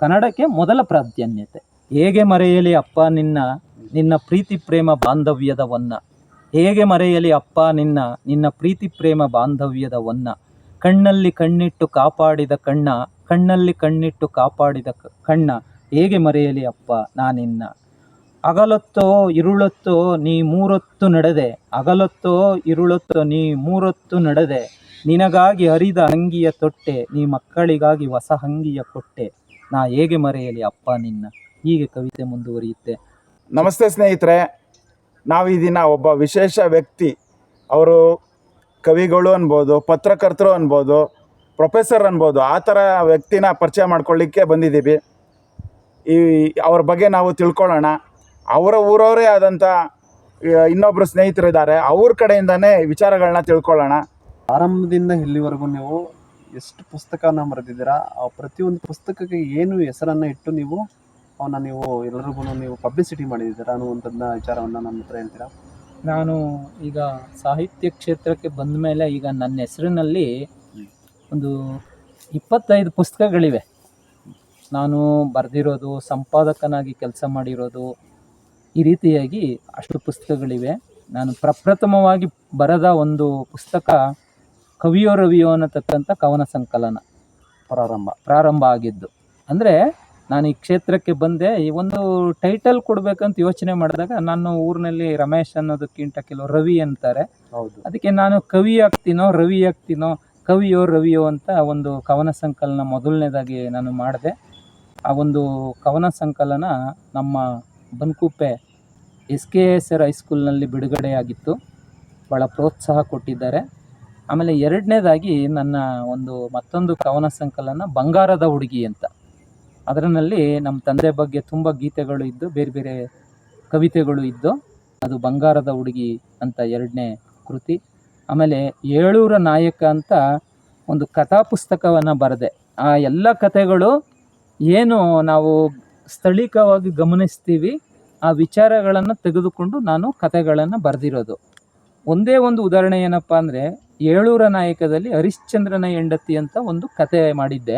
ಕನ್ನಡಕ್ಕೆ ಮೊದಲ ಪ್ರಾಧಾನ್ಯತೆ. ಹೇಗೆ ಮರೆಯಲಿ ಅಪ್ಪ ನಿನ್ನ ನಿನ್ನ ಪ್ರೀತಿ ಪ್ರೇಮ ಬಾಂಧವ್ಯದ ಒನ್ನ ಹೇಗೆ ಮರೆಯಲಿ ಅಪ್ಪ ನಿನ್ನ ನಿನ್ನ ಪ್ರೀತಿ ಪ್ರೇಮ ಬಾಂಧವ್ಯದ ಒನ್ನ ಕಣ್ಣಲ್ಲಿ ಕಣ್ಣಿಟ್ಟು ಕಾಪಾಡಿದ ಕಣ್ಣ, ಕಣ್ಣಲ್ಲಿ ಕಣ್ಣಿಟ್ಟು ಕಾಪಾಡಿದ ಕಣ್ಣ. ಹೇಗೆ ಮರೆಯಲಿ ಅಪ್ಪ ನಾನಿನ್ನ? ಅಗಲೊತ್ತೋ ಇರುಳೊತ್ತೋ ನೀ ಮೂರೊತ್ತು ನಡೆದೆ. ಅಗಲೊತ್ತೋ ಇರುಳೊತ್ತೋ ನೀ ಮೂರೊತ್ತು ನಡೆದೆ. ನಿನಗಾಗಿ ಹರಿದ ಅಂಗಿಯ ತೊಟ್ಟೆ, ನೀ ಮಕ್ಕಳಿಗಾಗಿ ಹೊಸ ಅಂಗಿಯ ಕೊಟ್ಟೆ. ನಾ ಹೇಗೆ ಮರೆಯಲಿ ಅಪ್ಪ ನಿನ್ನ? ಹೀಗೆ ಕವಿತೆ ಮುಂದುವರಿಯುತ್ತೆ. ನಮಸ್ತೆ ಸ್ನೇಹಿತರೆ ನಾವು ಈ ದಿನ ಒಬ್ಬ ವಿಶೇಷ ವ್ಯಕ್ತಿ ಅವರು ಕವಿಗಳು ಅನ್ಬೋದು ಪತ್ರಕರ್ತರು ಅನ್ಬೋದು ಪ್ರೊಫೆಸರ್ ಅನ್ಬೋದು ಆ ಥರ ವ್ಯಕ್ತಿನ ಪರಿಚಯ ಮಾಡ್ಕೊಳ್ಳಿಕ್ಕೆ ಬಂದಿದ್ದೀವಿ. ಈ ಅವ್ರ ಬಗ್ಗೆ ನಾವು ತಿಳ್ಕೊಳ್ಳೋಣ. ಅವರ ಊರವರೇ ಆದಂಥ ಇನ್ನೊಬ್ಬರು ಸ್ನೇಹಿತರಿದ್ದಾರೆ. ಅವ್ರ ಕಡೆಯಿಂದನೇ ವಿಚಾರಗಳನ್ನ ತಿಳ್ಕೊಳ್ಳೋಣ. ಆರಂಭದಿಂದ ಇಲ್ಲಿವರೆಗೂ ನೀವು ಎಷ್ಟು ಪುಸ್ತಕನ ಬರೆದಿದ್ದೀರಾ? ಆ ಪ್ರತಿಯೊಂದು ಪುಸ್ತಕಕ್ಕೆ ಏನು ಹೆಸರನ್ನು ಇಟ್ಟು ನೀವು ಅವನ್ನ ನೀವು ಎಲ್ಲರಿಗೂ ನೀವು ಪಬ್ಲಿಸಿಟಿ ಮಾಡಿದ್ದೀರಾ ಅನ್ನುವಂಥದ್ದನ್ನ ವಿಚಾರವನ್ನು ನನ್ನ ಹತ್ರ ಹೇಳ್ತೀರಾ? ನಾನು ಈಗ ಸಾಹಿತ್ಯ ಕ್ಷೇತ್ರಕ್ಕೆ ಬಂದ ಮೇಲೆ ಈಗ ನನ್ನ ಹೆಸರಿನಲ್ಲಿ ಒಂದು ಇಪ್ಪತ್ತೈದು ಪುಸ್ತಕಗಳಿವೆ. ನಾನು ಬರೆದಿರೋದು ಸಂಪಾದಕನಾಗಿ ಕೆಲಸ ಮಾಡಿರೋದು ಈ ರೀತಿಯಾಗಿ ಅಷ್ಟು ಪುಸ್ತಕಗಳಿವೆ. ನಾನು ಪ್ರಪ್ರಥಮವಾಗಿ ಬರೆದ ಒಂದು ಪುಸ್ತಕ ಕವಿಯೋ ರವಿಯೋ ಅನ್ನತಕ್ಕಂಥ ಕವನ ಸಂಕಲನ ಪ್ರಾರಂಭ ಪ್ರಾರಂಭ ಆಗಿದ್ದು. ಅಂದರೆ ನಾನು ಈ ಕ್ಷೇತ್ರಕ್ಕೆ ಬಂದೆ ಈ ಒಂದು ಟೈಟಲ್ ಕೊಡಬೇಕಂತ ಯೋಚನೆ ಮಾಡಿದಾಗ ನನ್ನ ಊರಿನಲ್ಲಿ ರಮೇಶ್ ಅನ್ನೋದಕ್ಕಿಂತ ಕೆಲವು ರವಿ ಅಂತಾರೆ. ಹೌದು. ಅದಕ್ಕೆ ನಾನು ಕವಿ ಆಗ್ತೀನೋ ರವಿ ಆಗ್ತೀನೋ ಕವಿಯೋ ರವಿಯೋ ಅಂತ ಒಂದು ಕವನ ಸಂಕಲನ ಮೊದಲನೇದಾಗಿ ನಾನು ಮಾಡಿದೆ. ಆ ಒಂದು ಕವನ ಸಂಕಲನ ನಮ್ಮ Bankuppe S K S R ಹೈಸ್ಕೂಲ್ನಲ್ಲಿ ಬಿಡುಗಡೆಯಾಗಿತ್ತು. ಭಾಳ ಪ್ರೋತ್ಸಾಹ ಕೊಟ್ಟಿದ್ದಾರೆ. ಆಮೇಲೆ ಎರಡನೇದಾಗಿ ನನ್ನ ಒಂದು ಮತ್ತೊಂದು ಕವನ ಸಂಕಲನ ಬಂಗಾರದ ಹುಡುಗಿ ಅಂತ. ಅದರಲ್ಲಿ ನಮ್ಮ ತಂದೆ ಬಗ್ಗೆ ತುಂಬ ಗೀತೆಗಳು ಇದ್ದು, ಬೇರೆ ಬೇರೆ ಕವಿತೆಗಳು ಇದ್ದು, ಅದು ಬಂಗಾರದ ಹುಡುಗಿ ಅಂತ ಎರಡನೇ ಕೃತಿ. ಆಮೇಲೆ ಏಳೂರ ನಾಯಕ ಅಂತ ಒಂದು ಕಥಾ ಪುಸ್ತಕವನ್ನು ಬರೆದೆ. ಆ ಎಲ್ಲ ಕಥೆಗಳು ಏನು ನಾವು ಸ್ಥಳೀಕವಾಗಿ ಗಮನಿಸ್ತೀವಿ, ಆ ವಿಚಾರಗಳನ್ನು ತೆಗೆದುಕೊಂಡು ನಾನು ಕಥೆಗಳನ್ನು ಬರೆದಿರೋದು. ಒಂದೇ ಒಂದು ಉದಾಹರಣೆ ಏನಪ್ಪ ಅಂದರೆ ಏಳೂರ ನಾಯಕದಲ್ಲಿ ಹರಿಶ್ಚಂದ್ರನ ಹೆಂಡತಿ ಅಂತ ಒಂದು ಕತೆ ಮಾಡಿದ್ದೆ.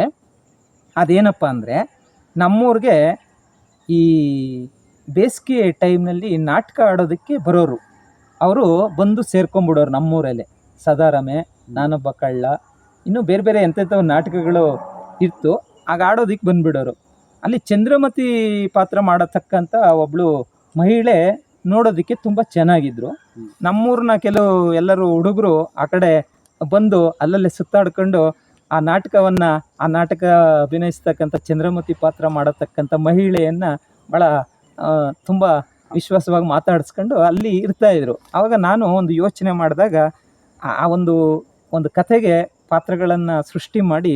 ಅದೇನಪ್ಪ ಅಂದರೆ, ನಮ್ಮೂರಿಗೆ ಈ ಬೇಸಿಗೆ ಟೈಮ್ನಲ್ಲಿ ನಾಟಕ ಆಡೋದಕ್ಕೆ ಬರೋರು. ಅವರು ಬಂದು ಸೇರ್ಕೊಂಬಿಡೋರು ನಮ್ಮೂರಲ್ಲೇ. ಸದಾರಮೆ, ನಾನೊಬ್ಬ ಕಳ್ಳ, ಇನ್ನೂ ಬೇರೆ ಬೇರೆ ಎಂತೆಂಥವು ನಾಟಕಗಳು ಇತ್ತು. ಆಗ ಆಡೋದಕ್ಕೆ ಬಂದುಬಿಡೋರು. ಅಲ್ಲಿ ಚಂದ್ರಮತಿ ಪಾತ್ರ ಮಾಡತಕ್ಕಂಥ ಒಬ್ಬಳು ಮಹಿಳೆ ನೋಡೋದಕ್ಕೆ ತುಂಬ ಚೆನ್ನಾಗಿದ್ರು. ನಮ್ಮೂರನ್ನ ಕೆಲವು ಎಲ್ಲರೂ ಹುಡುಗರು ಆ ಕಡೆ ಬಂದು ಅಲ್ಲಲ್ಲೇ ಸುತ್ತಾಡ್ಕೊಂಡು ಆ ನಾಟಕವನ್ನು ಆ ನಾಟಕ ಅಭಿನಯಿಸ್ತಕ್ಕಂಥ ಚಂದ್ರಮತಿ ಪಾತ್ರ ಮಾಡತಕ್ಕಂಥ ಮಹಿಳೆಯನ್ನು ಭಾಳ ತುಂಬ ವಿಶ್ವಾಸವಾಗಿ ಮಾತಾಡಿಸ್ಕೊಂಡು ಅಲ್ಲಿ ಇರ್ತಾಯಿದ್ರು ಆವಾಗ ನಾನು ಒಂದು ಯೋಚನೆ ಮಾಡಿದಾಗ ಆ ಆ ಒಂದು ಒಂದು ಕಥೆಗೆ ಪಾತ್ರಗಳನ್ನು ಸೃಷ್ಟಿ ಮಾಡಿ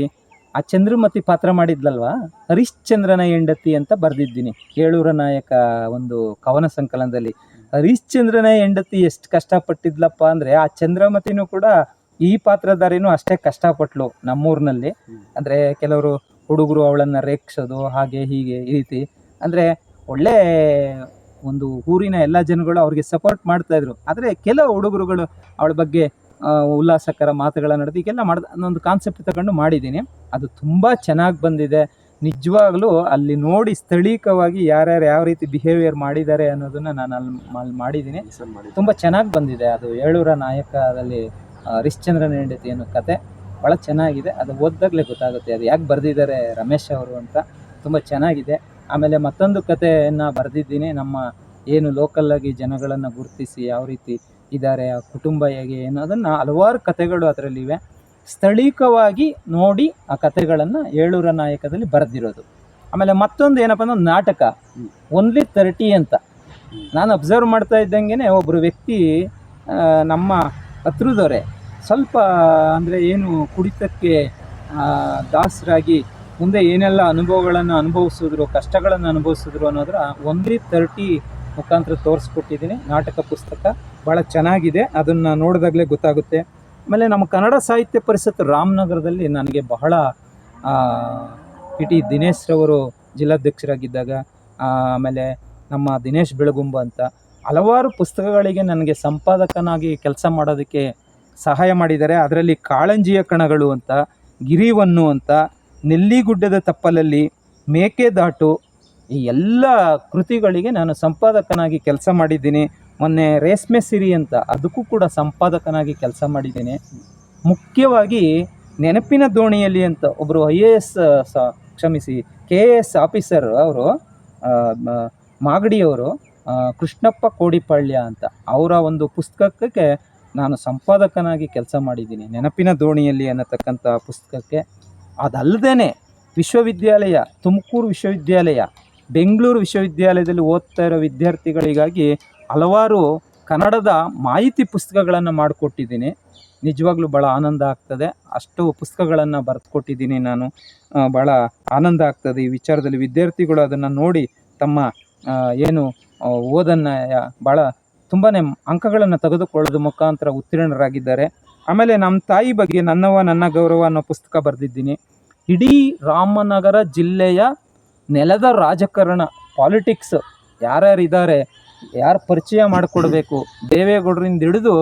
ಆ ಚಂದ್ರಮತಿ ಪಾತ್ರ ಮಾಡಿದ್ಲಲ್ವಾ? ಹರಿಶ್ಚಂದ್ರನ ಹೆಂಡತಿ ಅಂತ ಬರೆದಿದ್ದೀನಿ. ಏಳೂರ ನಾಯಕ ಒಂದು ಕವನ ಸಂಕಲನದಲ್ಲಿ. ಹರಿಶ್ಚಂದ್ರನ ಹೆಂಡತಿ ಎಷ್ಟು ಕಷ್ಟಪಟ್ಟಿದ್ಲಪ್ಪ ಅಂದರೆ, ಆ ಚಂದ್ರಮತಿನೂ ಕೂಡ ಈ ಪಾತ್ರಧಾರಿನೂ ಅಷ್ಟೇ ಕಷ್ಟಪಟ್ಲು ನಮ್ಮೂರಿನಲ್ಲಿ. ಅಂದರೆ ಕೆಲವರು ಹುಡುಗರು ಅವಳನ್ನು ರೇಕ್ಷೋದು ಹಾಗೆ ಹೀಗೆ ಈ ರೀತಿ. ಅಂದರೆ ಒಳ್ಳೆ ಒಂದು ಊರಿನ ಎಲ್ಲ ಜನಗಳು ಅವ್ರಿಗೆ ಸಪೋರ್ಟ್ ಮಾಡ್ತಾಯಿದ್ರು ಆದರೆ ಕೆಲವು ಹುಡುಗರುಗಳು ಅವಳ ಬಗ್ಗೆ ಉಲ್ಲಾಸಕರ ಮಾತುಗಳ ನಡೆದು ಈಗೆಲ್ಲ ಮಾಡ್ದ ಒಂದು ಕಾನ್ಸೆಪ್ಟ್ ತಗೊಂಡು ಮಾಡಿದ್ದೀನಿ. ಅದು ತುಂಬ ಚೆನ್ನಾಗಿ ಬಂದಿದೆ. ನಿಜವಾಗ್ಲೂ ಅಲ್ಲಿ ನೋಡಿ ಸ್ಥಳೀಯವಾಗಿ ಯಾರ್ಯಾರು ಯಾವ ರೀತಿ ಬಿಹೇವಿಯರ್ ಮಾಡಿದ್ದಾರೆ ಅನ್ನೋದನ್ನು ನಾನು ಅಲ್ಲಿ ಅಲ್ಲಿ ಮಾಡಿದ್ದೀನಿ. ತುಂಬ ಚೆನ್ನಾಗಿ ಬಂದಿದೆ. ಅದು ಏಳೂರ ನಾಯಕದಲ್ಲಿ ರಿಶ್ಚಂದ್ರನ ಹರಿಶ್ಚಂದ್ರನ ಹೆಂಡತಿ ಅನ್ನೋ ಕತೆ. ಭಾಳ ಚೆನ್ನಾಗಿದೆ. ಅದು ಓದ್ದಾಗಲೇ ಗೊತ್ತಾಗುತ್ತೆ ಅದು ಯಾಕೆ ಬರೆದಿದ್ದಾರೆ ರಮೇಶ್ ಅವರು ಅಂತ. ತುಂಬ ಚೆನ್ನಾಗಿದೆ. ಆಮೇಲೆ ಮತ್ತೊಂದು ಕಥೆಯನ್ನು ಬರೆದಿದ್ದೀನಿ. ನಮ್ಮ ಏನು ಲೋಕಲ್ಲಾಗಿ ಜನಗಳನ್ನು ಗುರುತಿಸಿ ಯಾವ ರೀತಿ ಇದ್ದಾರೆ, ಆ ಕುಟುಂಬ ಹೇಗೆ ಅನ್ನೋದನ್ನು ಹಲವಾರು ಕಥೆಗಳು ಅದರಲ್ಲಿವೆ ಸ್ಥಳೀಯವಾಗಿ ನೋಡಿ ಆ ಕಥೆಗಳನ್ನು ಏಳೂರ ನಾಯಕದಲ್ಲಿ ಬರೆದಿರೋದು. ಆಮೇಲೆ ಮತ್ತೊಂದು ಏನಪ್ಪ ಅಂದ್ರೆ ನಾಟಕ ಓನ್ಲಿ ತರ್ಟಿ ಅಂತ. ನಾನು ಅಬ್ಸರ್ವ್ ಮಾಡ್ತಾ ಇದ್ದಂಗೆ ಒಬ್ಬರು ವ್ಯಕ್ತಿ ನಮ್ಮ ಹತ್ರದವರೆ, ಸ್ವಲ್ಪ, ಅಂದರೆ ಏನು ಕುಡಿತಕ್ಕೆ ದಾಸರಾಗಿ ಮುಂದೆ ಏನೆಲ್ಲ ಅನುಭವಗಳನ್ನು ಅನುಭವಿಸಿದ್ರು, ಕಷ್ಟಗಳನ್ನು ಅನುಭವಿಸಿದ್ರು ಅನ್ನೋದ್ರ ಒನ್ಲಿ ತರ್ಟಿ ಮುಖಾಂತರ ತೋರಿಸ್ಕೊಟ್ಟಿದ್ದೀನಿ. ನಾಟಕ ಪುಸ್ತಕ. ಭಾಳ ಚೆನ್ನಾಗಿದೆ. ಅದನ್ನು ನೋಡಿದಾಗಲೇ ಗೊತ್ತಾಗುತ್ತೆ. ಆಮೇಲೆ ನಮ್ಮ ಕನ್ನಡ ಸಾಹಿತ್ಯ ಪರಿಷತ್ ರಾಮನಗರದಲ್ಲಿ ನನಗೆ ಬಹಳ ಪಿ ಟಿ ದಿನೇಶ್ ರವರು ಜಿಲ್ಲಾಧ್ಯಕ್ಷರಾಗಿದ್ದಾಗ ಆಮೇಲೆ ನಮ್ಮ ದಿನೇಶ್ ಬೆಳಗುಂಬ ಅಂತ ಹಲವಾರು ಪುಸ್ತಕಗಳಿಗೆ ನನಗೆ ಸಂಪಾದಕನಾಗಿ ಕೆಲಸ ಮಾಡೋದಕ್ಕೆ ಸಹಾಯ ಮಾಡಿದ್ದಾರೆ. ಅದರಲ್ಲಿ ಕಾಳಂಜಿಯ ಕಣಗಳು ಅಂತ, ಗಿರಿವನ್ನು ಅಂತ, ನೆಲ್ಲಿಗುಡ್ಡದ ತಪ್ಪಲಲ್ಲಿ ಮೇಕೆದಾಟು ಈ ಎಲ್ಲ ಕೃತಿಗಳಿಗೆ ನಾನು ಸಂಪಾದಕನಾಗಿ ಕೆಲಸ ಮಾಡಿದ್ದೀನಿ. ಮೊನ್ನೆ ರೇಷ್ಮೆ ಸಿರಿ ಅಂತ ಅದಕ್ಕೂ ಕೂಡ ಸಂಪಾದಕನಾಗಿ ಕೆಲಸ ಮಾಡಿದ್ದೇನೆ. ಮುಖ್ಯವಾಗಿ ನೆನಪಿನ ದೋಣಿಯಲ್ಲಿ ಅಂತ ಒಬ್ಬರು ಐ ಎ ಎಸ್ ಕ್ಷಮಿಸಿ, ಕೆ ಎ ಎಸ್ ಆಫೀಸರ್ ಅವರು ಮಾಗಡಿಯವರು ಕೃಷ್ಣಪ್ಪ ಕೋಡಿಪಾಳ್ಯ ಅಂತ ಅವರ ಒಂದು ಪುಸ್ತಕಕ್ಕೆ ನಾನು ಸಂಪಾದಕನಾಗಿ ಕೆಲಸ ಮಾಡಿದ್ದೀನಿ. ನೆನಪಿನ ದೋಣಿಯಲ್ಲಿ ಅನ್ನತಕ್ಕಂಥ ಪುಸ್ತಕಕ್ಕೆ. ಅದಲ್ಲದೇ ವಿಶ್ವವಿದ್ಯಾಲಯ, ತುಮಕೂರು ವಿಶ್ವವಿದ್ಯಾಲಯ, ಬೆಂಗಳೂರು ವಿಶ್ವವಿದ್ಯಾಲಯದಲ್ಲಿ ಓದ್ತಾ ಇರೋ ವಿದ್ಯಾರ್ಥಿಗಳಿಗಾಗಿ ಹಲವಾರು ಕನ್ನಡದ ಮಾಹಿತಿ ಪುಸ್ತಕಗಳನ್ನು ಮಾಡಿಕೊಟ್ಟಿದ್ದೀನಿ. ನಿಜವಾಗ್ಲೂ ಭಾಳ ಆನಂದ ಆಗ್ತದೆ. ಅಷ್ಟು ಪುಸ್ತಕಗಳನ್ನು ಬರೆದುಕೊಟ್ಟಿದ್ದೀನಿ ನಾನು. ಭಾಳ ಆನಂದ ಆಗ್ತದೆ. ಈ ವಿಚಾರದಲ್ಲಿ ವಿದ್ಯಾರ್ಥಿಗಳು ಅದನ್ನು ನೋಡಿ ತಮ್ಮ ಏನು ಓದನ್ನು ಭಾಳ ತುಂಬಾ ಅಂಕಗಳನ್ನು ತೆಗೆದುಕೊಳ್ಳೋದು ಮುಖಾಂತರ ಉತ್ತೀರ್ಣರಾಗಿದ್ದಾರೆ. ಆಮೇಲೆ ನಮ್ಮ ತಾಯಿ ಬಗ್ಗೆ ನನ್ನವ, ನನ್ನ ಗೌರವ ಅನ್ನೋ ಪುಸ್ತಕ ಬರೆದಿದ್ದೀನಿ. ಇಡೀ ರಾಮನಗರ ಜಿಲ್ಲೆಯ ನೆಲದ ರಾಜಕಾರಣ, ಪಾಲಿಟಿಕ್ಸ್ ಯಾರ್ಯಾರಿದ್ದಾರೆ ಯಾರು ಪರಿಚಯ ಮಾಡಿಕೊಡ್ಬೇಕು? ದೇವೇಗೌಡರಿಂದ ಹಿಡಿದು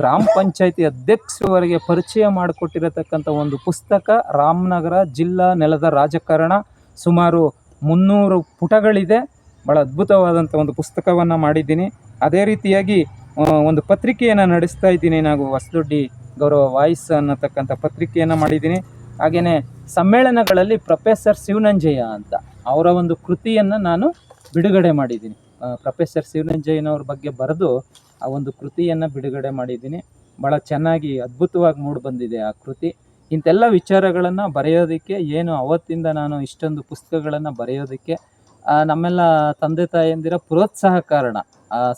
ಗ್ರಾಮ ಪಂಚಾಯತಿ ಅಧ್ಯಕ್ಷರವರೆಗೆ ಪರಿಚಯ ಮಾಡಿಕೊಟ್ಟಿರತಕ್ಕಂಥ ಒಂದು ಪುಸ್ತಕ ರಾಮನಗರ ಜಿಲ್ಲಾ ನೆಲದ ರಾಜಕಾರಣ. ಸುಮಾರು ಮುನ್ನೂರು ಪುಟಗಳಿದೆ. ಭಾಳ ಅದ್ಭುತವಾದಂಥ ಒಂದು ಪುಸ್ತಕವನ್ನು ಮಾಡಿದ್ದೀನಿ. ಅದೇ ರೀತಿಯಾಗಿ ಒಂದು ಪತ್ರಿಕೆಯನ್ನು ನಡೆಸ್ತಾ ಇದ್ದೀನಿ. ನಾವು ಹೊಸದೊಡ್ಡಿ ಗೌರವ ವಾಯ್ಸ್ ಅನ್ನತಕ್ಕಂಥ ಪತ್ರಿಕೆಯನ್ನು ಮಾಡಿದ್ದೀನಿ. ಹಾಗೆಯೇ ಸಮ್ಮೇಳನಗಳಲ್ಲಿ ಪ್ರೊಫೆಸರ್ ಶಿವನಂಜಯ್ಯ ಅಂತ ಅವರ ಒಂದು ಕೃತಿಯನ್ನು ನಾನು ಬಿಡುಗಡೆ ಮಾಡಿದ್ದೀನಿ. ಪ್ರೊಫೆಸರ್ ಶಿವನಂಜಯ್ಯನವ್ರ ಬಗ್ಗೆ ಬರೆದು ಆ ಒಂದು ಕೃತಿಯನ್ನು ಬಿಡುಗಡೆ ಮಾಡಿದ್ದೀನಿ. ಭಾಳ ಚೆನ್ನಾಗಿ, ಅದ್ಭುತವಾಗಿ ಮೂಡಿ ಬಂದಿದೆ ಆ ಕೃತಿ. ಇಂಥೆಲ್ಲ ವಿಚಾರಗಳನ್ನು ಬರೆಯೋದಕ್ಕೆ, ಏನು ಅವತ್ತಿಂದ ನಾನು ಇಷ್ಟೊಂದು ಪುಸ್ತಕಗಳನ್ನು ಬರೆಯೋದಕ್ಕೆ ನಮ್ಮೆಲ್ಲ ತಂದೆ ತಾಯಿಯಂದಿರ ಪ್ರೋತ್ಸಾಹ ಕಾರಣ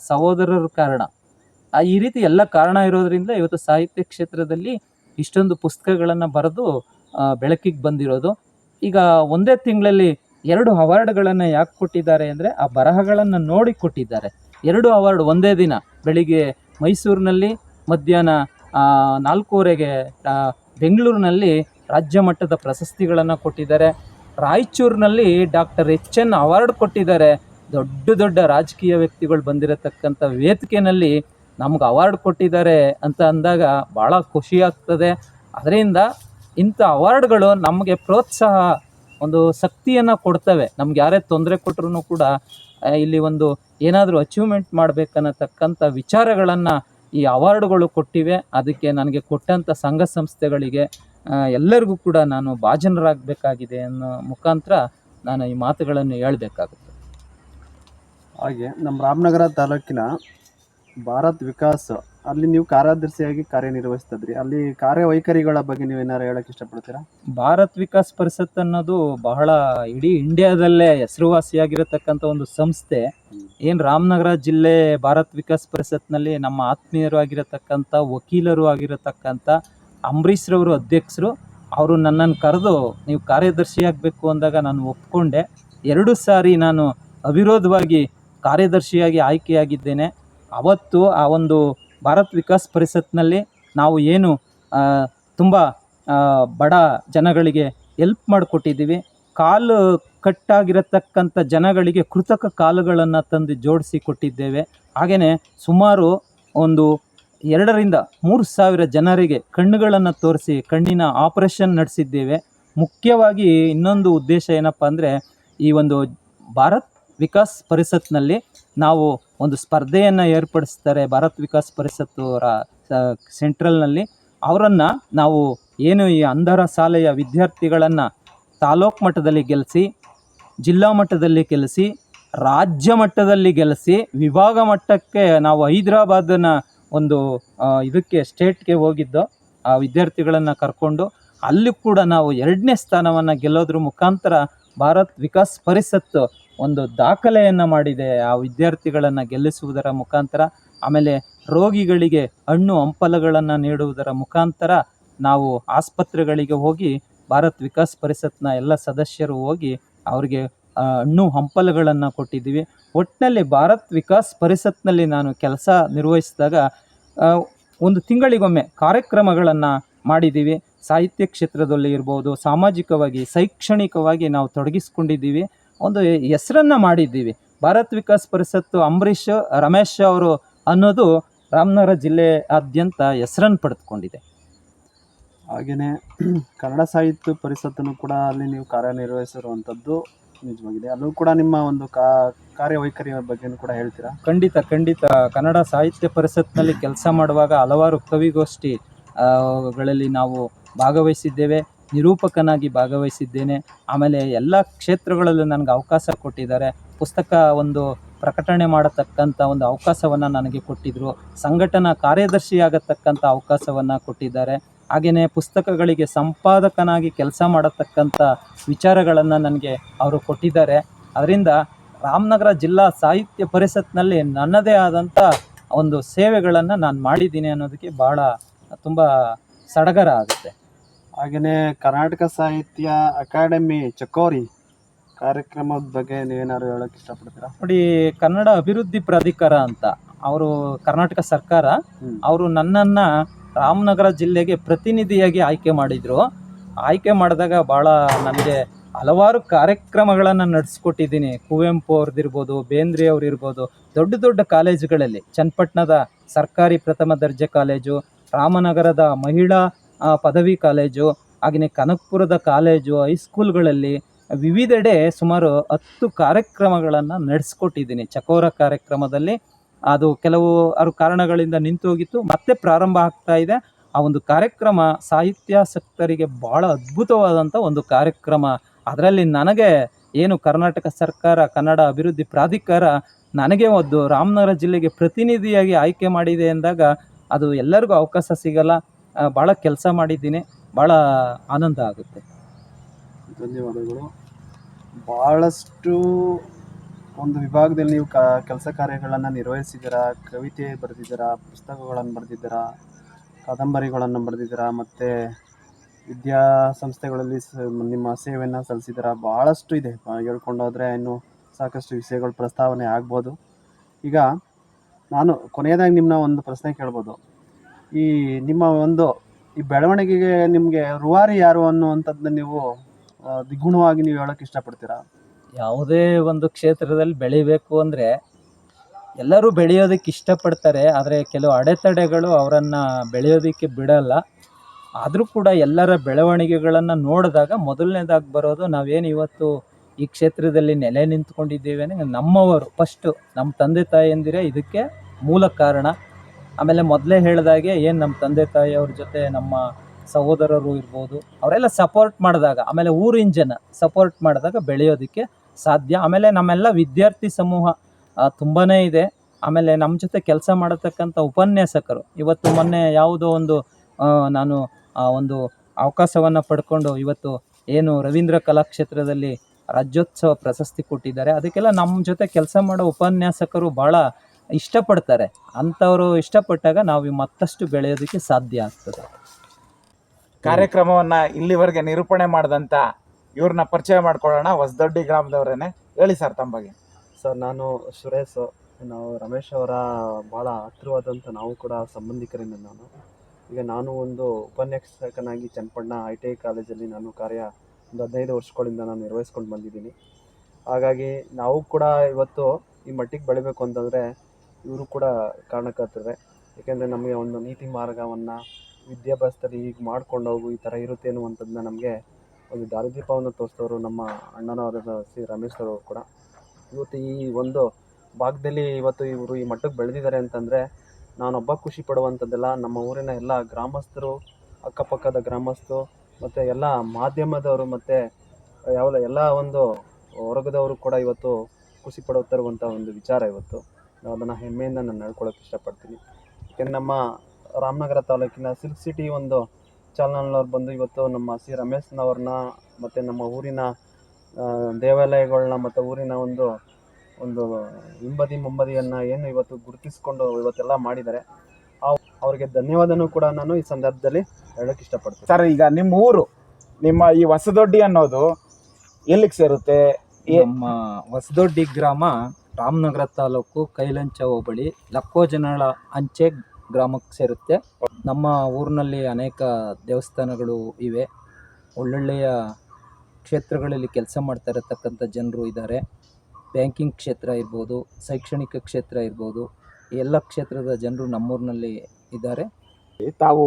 ಸಹೋದರರ ಕಾರಣ. ಈ ರೀತಿ ಎಲ್ಲ ಕಾರಣ ಇರೋದ್ರಿಂದ ಇವತ್ತು ಸಾಹಿತ್ಯ ಕ್ಷೇತ್ರದಲ್ಲಿ ಇಷ್ಟೊಂದು ಪುಸ್ತಕಗಳನ್ನು ಬರೆದು ಬೆಳಕಿಗೆ ಬಂದಿರೋದು. ಈಗ ಒಂದೇ ತಿಂಗಳಲ್ಲಿ ಎರಡು ಅವಾರ್ಡ್ಗಳನ್ನು ಯಾಕೆ ಕೊಟ್ಟಿದ್ದಾರೆ ಅಂದರೆ ಆ ಬರಹಗಳನ್ನು ನೋಡಿ ಕೊಟ್ಟಿದ್ದಾರೆ. ಎರಡು ಅವಾರ್ಡ್ ಒಂದೇ ದಿನ, ಬೆಳಿಗ್ಗೆ ಮೈಸೂರಿನಲ್ಲಿ, ಮಧ್ಯಾಹ್ನ ನಾಲ್ಕೂವರೆಗೆ ಬೆಂಗಳೂರಿನಲ್ಲಿ ರಾಜ್ಯ ಮಟ್ಟದ ಪ್ರಶಸ್ತಿಗಳನ್ನು ಕೊಟ್ಟಿದ್ದಾರೆ. ರಾಯಚೂರಿನಲ್ಲಿ ಡಾಕ್ಟರ್ ಎಚ್ ಎನ್ ಅವಾರ್ಡ್ ಕೊಟ್ಟಿದ್ದಾರೆ. ದೊಡ್ಡ ದೊಡ್ಡ ರಾಜಕೀಯ ವ್ಯಕ್ತಿಗಳು ಬಂದಿರತಕ್ಕಂಥ ವೇದಿಕೆಯಲ್ಲಿ ನಮ್ಗೆ ಅವಾರ್ಡ್ ಕೊಟ್ಟಿದ್ದಾರೆ ಅಂತ ಅಂದಾಗ ಭಾಳ ಖುಷಿ ಆಗ್ತದೆ. ಅದರಿಂದ ಇಂಥ ಅವಾರ್ಡ್ಗಳು ನಮಗೆ ಪ್ರೋತ್ಸಾಹ ಒಂದು ಶಕ್ತಿಯನ್ನು ಕೊಡ್ತವೆ. ನಮ್ಗೆ ಯಾರೇ ತೊಂದರೆ ಕೊಟ್ಟರು ಕೂಡ ಇಲ್ಲಿ ಒಂದು ಏನಾದರೂ ಅಚೀವ್ಮೆಂಟ್ ಮಾಡಬೇಕನ್ನತಕ್ಕಂಥ ವಿಚಾರಗಳನ್ನು ಈ ಅವಾರ್ಡ್ಗಳು ಕೊಟ್ಟಿವೆ. ಅದಕ್ಕೆ ನನಗೆ ಕೊಟ್ಟಂಥ ಸಂಘ ಸಂಸ್ಥೆಗಳಿಗೆ ಎಲ್ಲರಿಗೂ ಕೂಡ ನಾನು ಭಾಜನರಾಗಬೇಕಾಗಿದೆ ಅನ್ನೋ ಮುಖಾಂತರ ನಾನು ಈ ಮಾತುಗಳನ್ನು ಹೇಳಬೇಕಾಗುತ್ತೆ. ಹಾಗೆ, ನಮ್ಮ ರಾಮನಗರ ತಾಲೂಕಿನ ಭಾರತ್ ವಿಕಾಸ್ ಅಲ್ಲಿ ನೀವು ಕಾರ್ಯದರ್ಶಿಯಾಗಿ ಕಾರ್ಯನಿರ್ವಹಿಸ್ತದ್ರಿ. ಅಲ್ಲಿ ಕಾರ್ಯವೈಖರಿಗಳ ಬಗ್ಗೆ ನೀವು ಏನಾರು ಹೇಳಕ್ ಇಷ್ಟಪಡ್ತೀರಾ? ಭಾರತ್ ವಿಕಾಸ್ ಪರಿಷತ್ ಅನ್ನೋದು ಬಹಳ ಇಡೀ ಇಂಡಿಯಾದಲ್ಲೇ ಹೆಸರುವಾಸಿಯಾಗಿರತಕ್ಕಂಥ ಒಂದು ಸಂಸ್ಥೆ. ಏನು ರಾಮನಗರ ಜಿಲ್ಲೆ ಭಾರತ್ ವಿಕಾಸ್ ಪರಿಷತ್ನಲ್ಲಿ ನಮ್ಮ ಆತ್ಮೀಯರು ಆಗಿರತಕ್ಕಂಥ, ವಕೀಲರು ಆಗಿರತಕ್ಕಂಥ ಅಂಬರೀಷ್ರವರು ಅಧ್ಯಕ್ಷರು, ಅವರು ನನ್ನನ್ನು ಕರೆದು ನೀವು ಕಾರ್ಯದರ್ಶಿ ಆಗಬೇಕು ಅಂದಾಗ ನಾನು ಒಪ್ಕೊಂಡೆ. ಎರಡು ಸಾರಿ ನಾನು ಅವಿರೋಧವಾಗಿ ಕಾರ್ಯದರ್ಶಿಯಾಗಿ ಆಯ್ಕೆಯಾಗಿದ್ದೇನೆ. ಅವತ್ತು ಆ ಒಂದು ಭಾರತ್ ವಿಕಾಸ್ ಪರಿಷತ್ನಲ್ಲಿ ನಾವು ಏನು ತುಂಬ ಬಡ ಜನಗಳಿಗೆ ಎಲ್ಪ್ ಮಾಡಿಕೊಟ್ಟಿದ್ದೀವಿ. ಕಾಲು ಕಟ್ಟಾಗಿರತಕ್ಕಂಥ ಜನಗಳಿಗೆ ಕೃತಕ ಕಾಲುಗಳನ್ನು ತಂದು ಜೋಡಿಸಿ ಕೊಟ್ಟಿದ್ದೇವೆ. ಹಾಗೆಯೇ ಸುಮಾರು ಒಂದು ಎರಡರಿಂದ ಮೂರು ಸಾವಿರ ಜನರಿಗೆ ಕಣ್ಣುಗಳನ್ನು ತೋರಿಸಿ ಕಣ್ಣಿನ ಆಪರೇಷನ್ ನಡೆಸಿದ್ದೇವೆ. ಮುಖ್ಯವಾಗಿ ಇನ್ನೊಂದು ಉದ್ದೇಶ ಏನಪ್ಪ ಅಂದರೆ ಈ ಒಂದು ಭಾರತ್ ವಿಕಾಸ್ ಪರಿಷತ್ನಲ್ಲಿ ನಾವು ಒಂದು ಸ್ಪರ್ಧೆಯನ್ನು ಏರ್ಪಡಿಸ್ತಾರೆ ಭಾರತ್ ವಿಕಾಸ್ ಪರಿಷತ್ತು ರಾ ಸೆಂಟ್ರಲ್ನಲ್ಲಿ. ಅವರನ್ನು ನಾವು ಏನು ಈ ಅಂಧರ ಶಾಲೆಯ ವಿದ್ಯಾರ್ಥಿಗಳನ್ನು ತಾಲೂಕು ಮಟ್ಟದಲ್ಲಿ ಗೆಲ್ಲಿಸಿ ಜಿಲ್ಲಾ ಮಟ್ಟದಲ್ಲಿ ಗೆಲ್ಲಿಸಿ ರಾಜ್ಯ ಮಟ್ಟದಲ್ಲಿ ಗೆಲ್ಲಿಸಿ ವಿಭಾಗ ಮಟ್ಟಕ್ಕೆ ನಾವು ಹೈದರಾಬಾದನ ಒಂದು ಇದಕ್ಕೆ ಸ್ಟೇಟ್ಗೆ ಹೋಗಿದ್ದು, ಆ ವಿದ್ಯಾರ್ಥಿಗಳನ್ನು ಕರ್ಕೊಂಡು ಅಲ್ಲಿ ಕೂಡ ನಾವು ಎರಡನೇ ಸ್ಥಾನವನ್ನು ಗೆಲ್ಲೋದ್ರ ಮುಖಾಂತರ ಭಾರತ್ ವಿಕಾಸ್ ಪರಿಷತ್ತು ಒಂದು ದಾಖಲೆಯನ್ನು ಮಾಡಿದೆ, ಆ ವಿದ್ಯಾರ್ಥಿಗಳನ್ನು ಗೆಲ್ಲಿಸುವುದರ ಮುಖಾಂತರ, ಆಮೇಲೆ ರೋಗಿಗಳಿಗೆ ಹಣ್ಣು ಹಂಪಲಗಳನ್ನು ನೀಡುವುದರ ಮುಖಾಂತರ ನಾವು ಆಸ್ಪತ್ರೆಗಳಿಗೆ ಹೋಗಿ, ಭಾರತ್ ವಿಕಾಸ್ ಪರಿಷತ್ನ ಎಲ್ಲ ಸದಸ್ಯರು ಹೋಗಿ ಅವರಿಗೆ ಹಣ್ಣು ಹಂಪಲಗಳನ್ನು ಕೊಟ್ಟಿದ್ದೀವಿ. ಒಟ್ಟಿನಲ್ಲಿ ಭಾರತ್ ವಿಕಾಸ್ ಪರಿಷತ್ನಲ್ಲಿ ನಾನು ಕೆಲಸ ನಿರ್ವಹಿಸಿದಾಗ ಒಂದು ತಿಂಗಳಿಗೊಮ್ಮೆ ಕಾರ್ಯಕ್ರಮಗಳನ್ನು ಮಾಡಿದ್ದೀವಿ. ಸಾಹಿತ್ಯ ಕ್ಷೇತ್ರದಲ್ಲಿ ಇರ್ಬೋದು, ಸಾಮಾಜಿಕವಾಗಿ, ಶೈಕ್ಷಣಿಕವಾಗಿ ನಾವು ತೊಡಗಿಸ್ಕೊಂಡಿದ್ದೀವಿ. ಒಂದು ಹೆಸರನ್ನು ಮಾಡಿದ್ದೀವಿ. ಭಾರತ್ ವಿಕಾಸ್ ಪರಿಷತ್ತು ಅಂಬರೀಷ್ ರಮೇಶ್ ಅವರು ಅನ್ನೋದು ರಾಮನಗರ ಜಿಲ್ಲೆಯಾದ್ಯಂತ ಹೆಸರನ್ನು ಪಡೆದುಕೊಂಡಿದೆ. ಹಾಗೆಯೇ ಕನ್ನಡ ಸಾಹಿತ್ಯ ಪರಿಷತ್ತನ್ನು ಕೂಡ ಅಲ್ಲಿ ನೀವು ಕಾರ್ಯನಿರ್ವಹಿಸಿರುವಂಥದ್ದು ನಿಜವಾಗಿದೆ. ಅಲ್ಲೂ ಕೂಡ ನಿಮ್ಮ ಒಂದು ಕಾ ಕಾರ್ಯವೈಖರಿಯ ಬಗ್ಗೆನೂ ಕೂಡ ಹೇಳ್ತೀರಾ? ಖಂಡಿತ ಖಂಡಿತ. ಕನ್ನಡ ಸಾಹಿತ್ಯ ಪರಿಷತ್ನಲ್ಲಿ ಕೆಲಸ ಮಾಡುವಾಗ ಹಲವಾರು ಕವಿಗೋಷ್ಠಿಗಳಲ್ಲಿ ಗಳಲ್ಲಿ ನಾವು ಭಾಗವಹಿಸಿದ್ದೇವೆ. ನಿರೂಪಕನಾಗಿ ಭಾಗವಹಿಸಿದ್ದೇನೆ. ಆಮೇಲೆ ಎಲ್ಲ ಕ್ಷೇತ್ರಗಳಲ್ಲೂ ನನಗೆ ಅವಕಾಶ ಕೊಟ್ಟಿದ್ದಾರೆ. ಪುಸ್ತಕ ಒಂದು ಪ್ರಕಟಣೆ ಮಾಡತಕ್ಕಂಥ ಒಂದು ಅವಕಾಶವನ್ನು ನನಗೆ ಕೊಟ್ಟಿದ್ದರು ಸಂಘಟನಾ ಕಾರ್ಯದರ್ಶಿಯಾಗತಕ್ಕಂಥ ಅವಕಾಶವನ್ನು ಕೊಟ್ಟಿದ್ದಾರೆ. ಹಾಗೆಯೇ ಪುಸ್ತಕಗಳಿಗೆ ಸಂಪಾದಕನಾಗಿ ಕೆಲಸ ಮಾಡತಕ್ಕಂಥ ವಿಚಾರಗಳನ್ನು ನನಗೆ ಅವರು ಕೊಟ್ಟಿದ್ದಾರೆ. ಅದರಿಂದ ರಾಮನಗರ ಜಿಲ್ಲಾ ಸಾಹಿತ್ಯ ಪರಿಷತ್ನಲ್ಲಿ ನನ್ನದೇ ಆದಂಥ ಒಂದು ಸೇವೆಗಳನ್ನು ನಾನು ಮಾಡಿದ್ದೀನಿ ಅನ್ನೋದಕ್ಕೆ ಭಾಳ ತುಂಬ ಸಡಗರ ಆಗುತ್ತೆ. ಹಾಗೆಯೇ ಕರ್ನಾಟಕ ಸಾಹಿತ್ಯ ಅಕಾಡೆಮಿ ಚಕೋರಿ ಕಾರ್ಯಕ್ರಮದ ಬಗ್ಗೆ ನೀವೇನಾದ್ರು ಹೇಳೋಕೆ ಇಷ್ಟಪಡ್ತೀರಾ? ನೋಡಿ ಕನ್ನಡ ಅಭಿವೃದ್ಧಿ ಪ್ರಾಧಿಕಾರ ಅಂತ ಅವರು ಕರ್ನಾಟಕ ಸರ್ಕಾರ ಅವರು ನನ್ನನ್ನು ರಾಮನಗರ ಜಿಲ್ಲೆಗೆ ಪ್ರತಿನಿಧಿಯಾಗಿ ಆಯ್ಕೆ ಮಾಡಿದರು. ಆಯ್ಕೆ ಮಾಡಿದಾಗ ಭಾಳ ನನಗೆ ಹಲವಾರು ಕಾರ್ಯಕ್ರಮಗಳನ್ನು ನಡೆಸ್ಕೊಟ್ಟಿದ್ದೀನಿ. ಕುವೆಂಪು ಅವ್ರದ್ದಿರ್ಬೋದು ಬೇಂದ್ರೆ ಅವ್ರು ಇರ್ಬೋದು ದೊಡ್ಡ ದೊಡ್ಡ ಕಾಲೇಜುಗಳಲ್ಲಿ. ಚನ್ನಪಟ್ಟಣದ ಸರ್ಕಾರಿ ಪ್ರಥಮ ದರ್ಜೆ ಕಾಲೇಜು ರಾಮನಗರದ ಮಹಿಳಾ ಪದವಿ ಕಾಲೇಜು ಹಾಗೆಯೇ ಕನಕಪುರದ ಕಾಲೇಜು ಹೈಸ್ಕೂಲ್ಗಳಲ್ಲಿ ವಿವಿಧೆಡೆ ಸುಮಾರು ಹತ್ತು ಕಾರ್ಯಕ್ರಮಗಳನ್ನು ನಡೆಸ್ಕೊಟ್ಟಿದ್ದೀನಿ. ಚಕೋರ ಕಾರ್ಯಕ್ರಮದಲ್ಲಿ ಅದು ಕೆಲವು ಅರು ಕಾರಣಗಳಿಂದ ನಿಂತು ಹೋಗಿತ್ತು ಮತ್ತೆ ಪ್ರಾರಂಭ ಆಗ್ತಾ ಇದೆ. ಆ ಒಂದು ಕಾರ್ಯಕ್ರಮ ಸಾಹಿತ್ಯಾಸಕ್ತರಿಗೆ ಭಾಳ ಅದ್ಭುತವಾದಂಥ ಒಂದು ಕಾರ್ಯಕ್ರಮ. ಅದರಲ್ಲಿ ನನಗೆ ಏನು ಕರ್ನಾಟಕ ಸರ್ಕಾರ, ಕನ್ನಡ ಅಭಿವೃದ್ಧಿ ಪ್ರಾಧಿಕಾರ ನನಗೆ ಒಂದು ರಾಮನಗರ ಜಿಲ್ಲೆಗೆ ಪ್ರತಿನಿಧಿಯಾಗಿ ಆಯ್ಕೆ ಮಾಡಿದೆ ಎಂದಾಗ ಅದು ಎಲ್ಲರಿಗೂ ಅವಕಾಶ ಸಿಗಲ್ಲ. ಭಾಳ ಕೆಲಸ ಮಾಡಿದ್ದೀನಿ. ಭಾಳ ಆನಂದ ಆಗುತ್ತೆ. ಧನ್ಯವಾದಗಳು. ಭಾಳಷ್ಟು ಒಂದು ವಿಭಾಗದಲ್ಲಿ ನೀವು ಕ, ಕೆಲಸ ಕಾರ್ಯಗಳನ್ನು ನಿರ್ವಹಿಸಿದ್ದೀರಾ? ಕವಿತೆ ಬರೆದಿದ್ದೀರಾ? ಪುಸ್ತಕಗಳನ್ನು ಬರೆದಿದ್ದೀರಾ? ಕಾದಂಬರಿಗಳನ್ನು ಬರೆದಿದ್ದೀರಾ? ಮತ್ತು ವಿದ್ಯಾಸಂಸ್ಥೆಗಳಲ್ಲಿ ಸ, ನಿಮ್ಮ ಸೇವೆಯನ್ನು ಸಲ್ಲಿಸಿದ್ದೀರಾ? ಭಾಳಷ್ಟು ಇದೆ. ಹೇಳ್ಕೊಂಡೋದ್ರೆ ಇನ್ನು ಸಾಕಷ್ಟು ವಿಷಯಗಳು ಪ್ರಸ್ತಾವನೆ ಆಗ್ಬೋದು. ಈಗ ನಾನು ಕೊನೆಯದಾಗಿ ನಿಮ್ಮನ್ನ ಒಂದು ಪ್ರಶ್ನೆ ಕೇಳ್ಬೋದು. ಈ ನಿಮ್ಮ ಒಂದು ಈ ಬೆಳವಣಿಗೆಗೆ ನಿಮಗೆ ರೂವಾರಿ ಯಾರು ಅನ್ನುವಂಥದ್ದನ್ನ ನೀವು ದ್ವಿಗುಣವಾಗಿ ನೀವು ಹೇಳೋಕೆ ಇಷ್ಟಪಡ್ತೀರಾ? ಯಾವುದೇ ಒಂದು ಕ್ಷೇತ್ರದಲ್ಲಿ ಬೆಳಿಬೇಕು ಅಂದರೆ ಎಲ್ಲರೂ ಬೆಳೆಯೋದಕ್ಕೆ ಇಷ್ಟಪಡ್ತಾರೆ, ಆದರೆ ಕೆಲವು ಅಡೆತಡೆಗಳು ಅವರನ್ನು ಬೆಳೆಯೋದಕ್ಕೆ ಬಿಡಲ್ಲ. ಆದರೂ ಕೂಡ ಎಲ್ಲರ ಬೆಳವಣಿಗೆಗಳನ್ನು ನೋಡಿದಾಗ ಮೊದಲನೇದಾಗಿ ಬರೋದು ನಾವೇನು ಇವತ್ತು ಈ ಕ್ಷೇತ್ರದಲ್ಲಿ ನೆಲೆ ನಿಂತ್ಕೊಂಡಿದ್ದೇವೆ ಅಂದರೆ ನಮ್ಮವರು ಫಸ್ಟು ನಮ್ಮ ತಂದೆ ತಾಯಂದಿರೇ ಇದಕ್ಕೆ ಮೂಲ ಕಾರಣ. ಆಮೇಲೆ ಮೊದಲೇ ಹೇಳಿದಾಗೆ ಏನು ನಮ್ಮ ತಂದೆ ತಾಯಿಯವ್ರ ಜೊತೆ ನಮ್ಮ ಸಹೋದರರು ಇರ್ಬೋದು, ಅವರೆಲ್ಲ ಸಪೋರ್ಟ್ ಮಾಡಿದಾಗ, ಆಮೇಲೆ ಊರಿನ ಜನ ಸಪೋರ್ಟ್ ಮಾಡಿದಾಗ ಬೆಳೆಯೋದಕ್ಕೆ ಸಾಧ್ಯ. ಆಮೇಲೆ ನಮ್ಮೆಲ್ಲ ವಿದ್ಯಾರ್ಥಿ ಸಮೂಹ ತುಂಬಾ ಇದೆ. ಆಮೇಲೆ ನಮ್ಮ ಜೊತೆ ಕೆಲಸ ಮಾಡತಕ್ಕಂಥ ಉಪನ್ಯಾಸಕರು, ಇವತ್ತು ಮೊನ್ನೆ ಯಾವುದೋ ಒಂದು ನಾನು ಒಂದು ಅವಕಾಶವನ್ನು ಪಡ್ಕೊಂಡು ಇವತ್ತು ಏನು ರವೀಂದ್ರ ಕಲಾಕ್ಷೇತ್ರದಲ್ಲಿ ರಾಜ್ಯೋತ್ಸವ ಪ್ರಶಸ್ತಿ ಕೊಟ್ಟಿದ್ದಾರೆ. ಅದಕ್ಕೆಲ್ಲ ನಮ್ಮ ಜೊತೆ ಕೆಲಸ ಮಾಡೋ ಉಪನ್ಯಾಸಕರು ಭಾಳ ಇಷ್ಟಪಡ್ತಾರೆ. ಅಂಥವರು ಇಷ್ಟಪಟ್ಟಾಗ ನಾವು ಮತ್ತಷ್ಟು ಬೆಳೆಯೋದಕ್ಕೆ ಸಾಧ್ಯ ಆಗ್ತದೆ. ಕಾರ್ಯಕ್ರಮವನ್ನು ಇಲ್ಲಿವರೆಗೆ ನಿರೂಪಣೆ ಮಾಡಿದಂಥ ಇವ್ರನ್ನ ಪರಿಚಯ ಮಾಡ್ಕೊಳ್ಳೋಣ. ಹೊಸದೊಡ್ಡಿ ಗ್ರಾಮದವರೇನೆ. ಹೇಳಿ ಸರ್ ತಮ್ಮ ಬಗ್ಗೆ. ಸರ್ ನಾನು ಸುರೇಶ್ ನಾವು ರಮೇಶ್ ಅವರ ಭಾಳ ಹತ್ತಿರವಾದಂಥ ನಾವು ಕೂಡ ಸಂಬಂಧಿಕರಿಂದ ನಾನು. ಈಗ ನಾನು ಒಂದು ಉಪನ್ಯಾಸಕನಾಗಿ ಚನ್ನಪಟ್ಟಣ ಐ ಟಿ ಐ ಕಾಲೇಜಲ್ಲಿ ನಾನು ಕಾರ್ಯ ಒಂದು ಹದಿನೈದು ವರ್ಷಗಳಿಂದ ನಾನು ನಿರ್ವಹಿಸ್ಕೊಂಡು ಬಂದಿದ್ದೀನಿ. ಹಾಗಾಗಿ ನಾವು ಕೂಡ ಇವತ್ತು ಈ ಮಟ್ಟಿಗೆ ಬೆಳಿಬೇಕು ಅಂತಂದರೆ ಇವರು ಕೂಡ ಕಾರಣಕರ್ತರೆ ಏಕೆಂದರೆ ನಮಗೆ ಒಂದು ನೀತಿ ಮಾರ್ಗವನ್ನು ವಿದ್ಯಾಭ್ಯಾಸದಲ್ಲಿ ಹೀಗೆ ಮಾಡ್ಕೊಂಡು ಹೋಗು, ಈ ಥರ ಇರುತ್ತೆ ಅನ್ನುವಂಥದ್ದನ್ನ ನಮಗೆ ಒಂದು ದಾರಿದೀಪವನ್ನು ತೋರಿಸಿದವರು ನಮ್ಮ ಅಣ್ಣನವರಾದ ಸಿ ರಮೇಶ್ ಅವರು ಕೂಡ. ಇವತ್ತು ಈ ಒಂದು ಭಾಗದಲ್ಲಿ ಇವತ್ತು ಇವರು ಈ ಮಟ್ಟಕ್ಕೆ ಬೆಳೆದಿದ್ದಾರೆ ಅಂತಂದರೆ, ನಾನೊಬ್ಬ ಖುಷಿ ಪಡುವಂಥದ್ದೆಲ್ಲ ನಮ್ಮ ಊರಿನ ಎಲ್ಲ ಗ್ರಾಮಸ್ಥರು, ಅಕ್ಕಪಕ್ಕದ ಗ್ರಾಮಸ್ಥರು, ಮತ್ತು ಎಲ್ಲ ಮಾಧ್ಯಮದವರು, ಮತ್ತು ಯಾವ ಎಲ್ಲ ಒಂದು ವರ್ಗದವರು ಕೂಡ ಇವತ್ತು ಖುಷಿ ಪಡುತ್ತಿರುವಂಥ ಒಂದು ವಿಚಾರ ಇವತ್ತು. ಅದನ್ನು ಹೆಮ್ಮೆಯಿಂದ ನಾನು ಹೇಳ್ಕೊಳ್ಳೋಕೆ ಇಷ್ಟಪಡ್ತೀನಿ. ಯಾಕೆಂದ್ರೆ ನಮ್ಮ ರಾಮನಗರ ತಾಲೂಕಿನ ಸಿಲ್ಕ್ ಸಿಟಿ ಒಂದು ಚಾನಲ್ನವ್ರು ಬಂದು ಇವತ್ತು ನಮ್ಮ ಸಿ ರಮೇಶ್ನವ್ರನ್ನ ಮತ್ತು ನಮ್ಮ ಊರಿನ ದೇವಾಲಯಗಳನ್ನ ಮತ್ತು ಊರಿನ ಒಂದು ಒಂದು ಹಿಂಬದಿ ಮುಂಬದಿಯನ್ನು ಏನು ಇವತ್ತು ಗುರುತಿಸ್ಕೊಂಡು ಇವತ್ತೆಲ್ಲ ಮಾಡಿದ್ದಾರೆ. ಅವರಿಗೆ ಅವ್ರಿಗೆ ಧನ್ಯವಾದನೂ ಕೂಡ ನಾನು ಈ ಸಂದರ್ಭದಲ್ಲಿ ಹೇಳೋಕೆ ಇಷ್ಟಪಡ್ತೀನಿ. ಸರ್ ಈಗ ನಿಮ್ಮ ಊರು ನಿಮ್ಮ ಈ ಹೊಸದೊಡ್ಡಿ ಅನ್ನೋದು ಎಲ್ಲಿಗೆ ಸೇರುತ್ತೆ? ನಮ್ಮ ಹೊಸದೊಡ್ಡಿ ಗ್ರಾಮ ರಾಮನಗರ ತಾಲೂಕು ಕೈಲಂಚ ಹೋಬಳಿ ಲಕ್ಕೋಜನಾಳ ಅಂಚೆ ಗ್ರಾಮಕ್ಕೆ ಸೇರುತ್ತೆ. ನಮ್ಮ ಊರಿನಲ್ಲಿ ಅನೇಕ ದೇವಸ್ಥಾನಗಳು ಇವೆ. ಒಳ್ಳೊಳ್ಳೆಯ ಕ್ಷೇತ್ರಗಳಲ್ಲಿ ಕೆಲಸ ಮಾಡ್ತಾ ಇರತಕ್ಕಂಥ ಜನರು ಇದ್ದಾರೆ. ಬ್ಯಾಂಕಿಂಗ್ ಕ್ಷೇತ್ರ ಇರ್ಬೋದು ಶೈಕ್ಷಣಿಕ ಕ್ಷೇತ್ರ ಇರ್ಬೋದು ಎಲ್ಲ ಕ್ಷೇತ್ರದ ಜನರು ನಮ್ಮೂರಿನಲ್ಲಿ ಇದ್ದಾರೆ. ತಾವು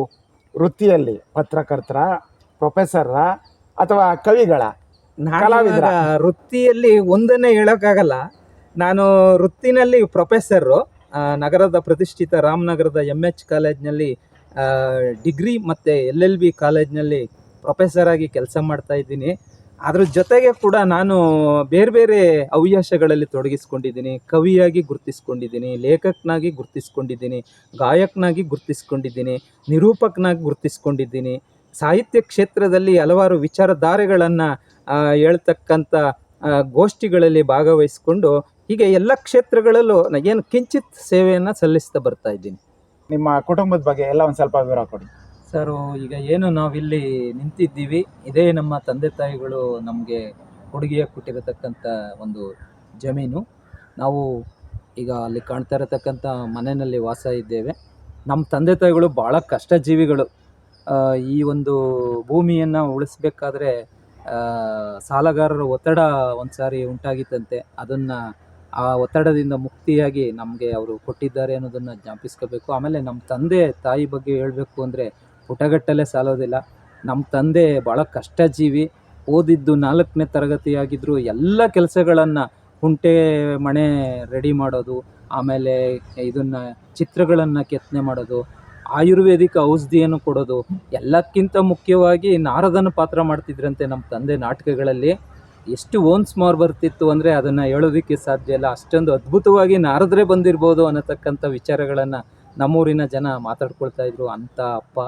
ವೃತ್ತಿಯಲ್ಲಿ ಪತ್ರಕರ್ತರ ಪ್ರೊಫೆಸರ ಅಥವಾ ಕವಿಗಳ ವೃತ್ತಿಯಲ್ಲಿ ಒಂದನ್ನೇ ಹೇಳೋಕ್ಕಾಗಲ್ಲ. ನಾನು ವೃತ್ತಿನಲ್ಲಿ ಪ್ರೊಫೆಸರು ನಗರದ ಪ್ರತಿಷ್ಠಿತ ರಾಮನಗರದ ಎಂ ಎಚ್ ಕಾಲೇಜ್ನಲ್ಲಿ ಡಿಗ್ರಿ ಮತ್ತು ಎಲ್ ಎಲ್ ಬಿ ಕಾಲೇಜ್ನಲ್ಲಿ ಪ್ರೊಫೆಸರಾಗಿ ಕೆಲಸ ಮಾಡ್ತಾ ಇದ್ದೀನಿ. ಅದ್ರ ಜೊತೆಗೆ ಕೂಡ ನಾನು ಬೇರೆ ಬೇರೆ ಹವ್ಯಾಸಗಳಲ್ಲಿ ತೊಡಗಿಸ್ಕೊಂಡಿದ್ದೀನಿ. ಕವಿಯಾಗಿ ಗುರುತಿಸ್ಕೊಂಡಿದ್ದೀನಿ, ಲೇಖಕನಾಗಿ ಗುರುತಿಸ್ಕೊಂಡಿದ್ದೀನಿ, ಗಾಯಕನಾಗಿ ಗುರುತಿಸ್ಕೊಂಡಿದ್ದೀನಿ, ನಿರೂಪಕನಾಗಿ ಗುರುತಿಸ್ಕೊಂಡಿದ್ದೀನಿ. ಸಾಹಿತ್ಯ ಕ್ಷೇತ್ರದಲ್ಲಿ ಹಲವಾರು ವಿಚಾರಧಾರೆಗಳನ್ನು ಹೇಳ್ತಕ್ಕಂಥ ಗೋಷ್ಠಿಗಳಲ್ಲಿ ಭಾಗವಹಿಸಿಕೊಂಡು ಹೀಗೆ ಎಲ್ಲ ಕ್ಷೇತ್ರಗಳಲ್ಲೂ ನಾನು ಏನು ಕಿಂಚಿತ್ ಸೇವೆಯನ್ನು ಸಲ್ಲಿಸ್ತಾ ಬರ್ತಾ ಇದ್ದೀನಿ. ನಿಮ್ಮ ಕುಟುಂಬದ ಬಗ್ಗೆ ಎಲ್ಲ ಒಂದು ಸ್ವಲ್ಪ ವಿವರ ಕೊಡಿ. ಸರ್ ಈಗ ಏನು ನಾವಿಲ್ಲಿ ನಿಂತಿದ್ದೀವಿ ಇದೇ ನಮ್ಮ ತಂದೆ ತಾಯಿಗಳು ನಮಗೆ ಕೊಡುಗೆಯ ಕೊಟ್ಟಿರತಕ್ಕಂಥ ಒಂದು ಜಮೀನು. ನಾವು ಈಗ ಅಲ್ಲಿ ಕಾಣ್ತಾ ಇರತಕ್ಕಂಥ ಮನೆಯಲ್ಲಿ ವಾಸ ಇದ್ದೇವೆ. ನಮ್ಮ ತಂದೆ ತಾಯಿಗಳು ಭಾಳ ಕಷ್ಟ ಜೀವಿಗಳು ಈ ಒಂದು ಭೂಮಿಯನ್ನು ಉಳಿಸ್ಬೇಕಾದ್ರೆ ಸಾಲಗಾರರ ಒತ್ತಡ ಒಂದು ಸಾರಿ ಉಂಟಾಗಿತ್ತಂತೆ. ಅದನ್ನು ಆ ಒತ್ತಡದಿಂದ ಮುಕ್ತಿಯಾಗಿ ನಮಗೆ ಅವರು ಕೊಟ್ಟಿದ್ದಾರೆ ಅನ್ನೋದನ್ನು ಜ್ಞಾಪಿಸ್ಕೋಬೇಕು. ಆಮೇಲೆ ನಮ್ಮ ತಂದೆ, ತಾಯಿ ಬಗ್ಗೆ ಹೇಳಬೇಕು ಅಂದರೆ ಪುಟಗಟ್ಟಲೆ ಸಾಲೋದಿಲ್ಲ. ನಮ್ಮ ತಂದೆ ಭಾಳ ಕಷ್ಟ ಜೀವಿ ಓದಿದ್ದು ನಾಲ್ಕನೇ ತರಗತಿಯಾಗಿದ್ದರೂ ಎಲ್ಲ ಕೆಲಸಗಳನ್ನು ಕುಂಟೆ ಮಣೆ ರೆಡಿ ಮಾಡೋದು, ಆಮೇಲೆ ಇದನ್ನು ಚಿತ್ರಗಳನ್ನು ಕೆತ್ತನೆ ಮಾಡೋದು, ಆಯುರ್ವೇದಿಕ್ ಔಷಧಿಯನ್ನು ಕೊಡೋದು, ಎಲ್ಲಕ್ಕಿಂತ ಮುಖ್ಯವಾಗಿ ನಾರದನ ಪಾತ್ರ ಮಾಡ್ತಿದ್ರಂತೆ ನಮ್ಮ ತಂದೆ ನಾಟಕಗಳಲ್ಲಿ. ಎಷ್ಟು ಓನ್ಸ್ ಮಾರ್ ಬರ್ತಿತ್ತು ಅಂದರೆ ಅದನ್ನು ಹೇಳೋದಕ್ಕೆ ಸಾಧ್ಯ ಇಲ್ಲ. ಅಷ್ಟೊಂದು ಅದ್ಭುತವಾಗಿ ನಾರದ್ರೆ ಬಂದಿರ್ಬೋದು ಅನ್ನತಕ್ಕಂಥ ವಿಚಾರಗಳನ್ನು ನಮ್ಮೂರಿನ ಜನ ಮಾತಾಡ್ಕೊಳ್ತಾ ಇದ್ರು. ಅಂತ ಅಪ್ಪ,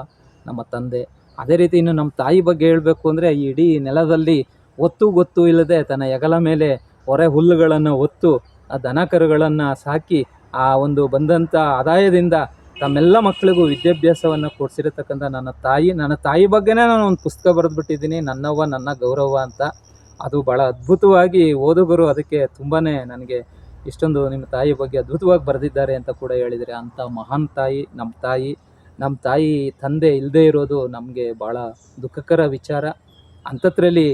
ನಮ್ಮ ತಂದೆ. ಅದೇ ರೀತಿ ಇನ್ನು ನಮ್ಮ ತಾಯಿ ಬಗ್ಗೆ ಹೇಳಬೇಕು ಅಂದರೆ ಈ ಇಡೀ ನೆಲದಲ್ಲಿ ಒತ್ತು ಗೊತ್ತು ಇಲ್ಲದೆ ತನ್ನ ಹೆಗಲ ಮೇಲೆ ಹೊರೆ ಹುಲ್ಲುಗಳನ್ನು ಹೊತ್ತು ಆ ದನ ಕರುಗಳನ್ನು ಸಾಕಿ, ಆ ಒಂದು ಬಂದಂಥ ಆದಾಯದಿಂದ ತಮ್ಮೆಲ್ಲ ಮಕ್ಕಳಿಗೂ ವಿದ್ಯಾಭ್ಯಾಸವನ್ನು ಕೊಡಿಸಿರತಕ್ಕಂಥ ನನ್ನ ತಾಯಿ. ನನ್ನ ತಾಯಿ ಬಗ್ಗೆನೇ ನಾನು ಒಂದು ಪುಸ್ತಕ ಬರೆದ್ಬಿಟ್ಟಿದ್ದೀನಿ. ನನ್ನವ್ವ, ನನ್ನ ಗೌರವ ಅಂತ. ಅದು ಭಾಳ ಅದ್ಭುತವಾಗಿ ಓದುಗರು ಅದಕ್ಕೆ ತುಂಬಾ ನನಗೆ ಇಷ್ಟೊಂದು ನಿಮ್ಮ ತಾಯಿ ಬಗ್ಗೆ ಅದ್ಭುತವಾಗಿ ಬರೆದಿದ್ದಾರೆ ಅಂತ ಕೂಡ ಹೇಳಿದರೆ, ಅಂಥ ಮಹಾನ್ ತಾಯಿ, ನಮ್ಮ ತಾಯಿ ನಮ್ಮ ತಾಯಿ ತಂದೆ ಇಲ್ಲದೆ ಇರೋದು ನಮಗೆ ಭಾಳ ದುಃಖಕರ ವಿಚಾರ. ಅಂಥದ್ರಲ್ಲಿ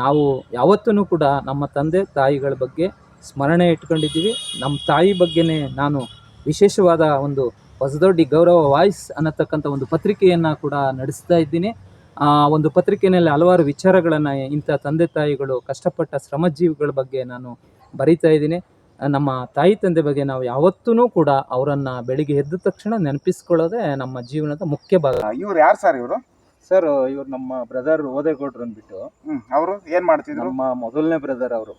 ನಾವು ಯಾವತ್ತೂ ಕೂಡ ನಮ್ಮ ತಂದೆ, ತಾಯಿಗಳ ಬಗ್ಗೆ ಸ್ಮರಣೆ ಇಟ್ಕೊಂಡಿದ್ದೀವಿ. ನಮ್ಮ ತಾಯಿ ಬಗ್ಗೆನೇ ನಾನು ವಿಶೇಷವಾದ ಒಂದು ಹೊಸದೊಡ್ಡಿ ಗೌರವ ವಾಯ್ಸ್ ಅನ್ನತಕ್ಕಂಥ ಒಂದು ಪತ್ರಿಕೆಯನ್ನು ಕೂಡ ನಡೆಸ್ತಾ ಇದ್ದೀನಿ. ಆ ಒಂದು ಪತ್ರಿಕೆಯಲ್ಲಿ ಹಲವಾರು ವಿಚಾರಗಳನ್ನು ಇಂಥ ತಂದೆ ತಾಯಿಗಳು ಕಷ್ಟಪಟ್ಟ ಶ್ರಮಜೀವಿಗಳ ಬಗ್ಗೆ ನಾನು ಬರಿತಾ ಇದ್ದೀನಿ. ನಮ್ಮ ತಾಯಿ ತಂದೆ ಬಗ್ಗೆ ನಾವು ಯಾವತ್ತೂ ಕೂಡ ಅವರನ್ನು ಬೆಳಿಗ್ಗೆ ಎದ್ದ ತಕ್ಷಣ ನೆನಪಿಸ್ಕೊಳ್ಳೋದೇ ನಮ್ಮ ಜೀವನದ ಮುಖ್ಯ ಭಾಗ. ಇವ್ರು ಯಾರು ಸರ್ ಇವರು? ಸರ್ ಇವ್ರು ನಮ್ಮ ಬ್ರದರ್ ಓದೇಗೌಡ್ರು ಅಂದ್ಬಿಟ್ಟು. ಅವರು ಏನು ಮಾಡ್ತಿದ್ರು? ನಮ್ಮ ಮೊದಲನೇ ಬ್ರದರ್ ಅವರು.